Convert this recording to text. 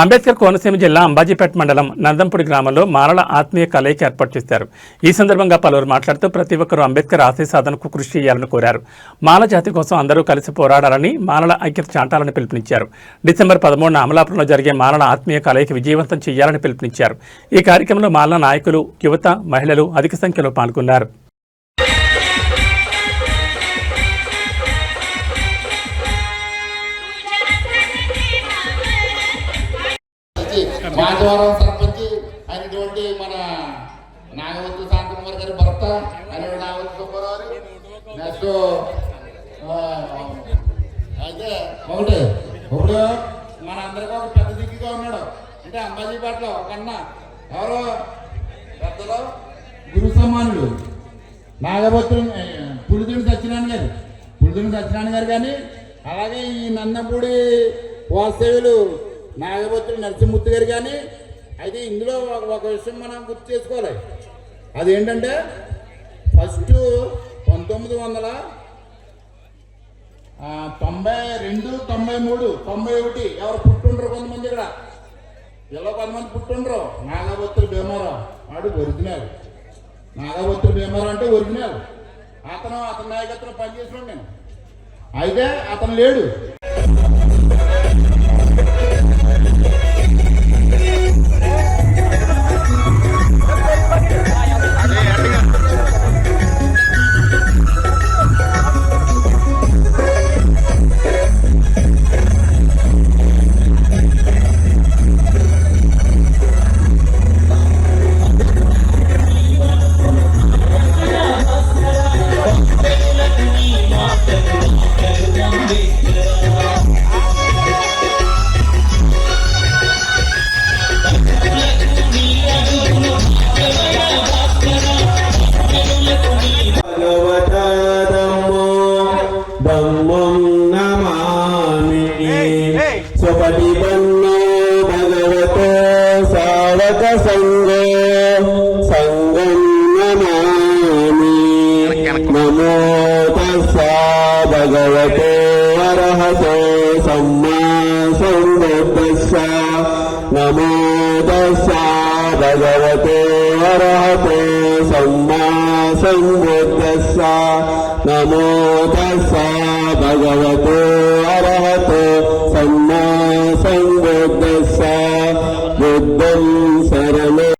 అంబేద్కర్ కోనసీమ జిల్లా అంబాజీపేట మండలం నందంపూడి గ్రామంలో మాలల ఆత్మీయ కలయిక ఏర్పాటు చేశారు. ఈ సందర్భంగా పలువురు మాట్లాడుతూ ప్రతి ఒక్కరూ అంబేద్కర్ ఆశయ సాధనకు కృషి చేయాలని కోరారు. మాల జాతి కోసం అందరూ కలిసి పోరాడాలని మాలల ఐక్యత చాటాలని పిలుపునిచ్చారు. డిసెంబర్ పదమూడున అమలాపురంలో జరిగే మాలల ఆత్మీయ కలయిక విజయవంతం చేయాలని పిలుపునిచ్చారు. ఈ కార్యక్రమంలో మాలల నాయకులు యువత మహిళలు అధిక సంఖ్యలో పాల్గొన్నారు. మాధవరం సర్పంచ్ అయినటువంటి మన నాగవతి శాంతకుమార్ గారి భర్త అయిన నాగవతి సుబ్బారావు నెక్స్ట్ అయితే ఒకటి ఇప్పుడు మన అందరికీ ఒక పెద్ద దిక్కుగా ఉన్నాడు. అంటే అంబాజీపేటలో ఒక అన్న ఎవరు? పెద్దలో? గురు సమానులు. నాగభక్తులు పులిదుని సత్యనారాయణ గారు. పులిదుని సత్యనారాయణ గారు కానీ అలాగే ఈ నందపూడి వాస్తవ్యులు నాగభద్రుడు నరసింహమూర్తి గారు కానీ అయితే ఇందులో ఒక- విషయం మనం గుర్తు చేసుకోవాలి. అదేంటంటే ఫస్ట్ పంతొమ్మిది వందల తొంభై రెండు తొంభై మూడు తొంభై ఒకటి ఎవరు పుట్టుండ్రు కొంతమంది ఇక్కడ? ఇలా కొంతమంది పుట్టుండ్రు? నాగభద్రుడు భీమారావు. వాడు ఒరిజినల్. నాగభద్రుడు భీమారావు అంటే ఒరిజినల్. అతను అతని నాయకత్వం పనిచేసిన నేను. అయితే అతను లేడు. संगो सङ्गं नमामि नमो तस्सा भगवतो अरहतो सम्मा सम्बुद्धस्सा नमो तस्सा भगवतो अरहतो सम्मा सम्बुद्धस्सा नमो तस्सा भगवतो अरहतो सम्मा सम्बुद्धस्सा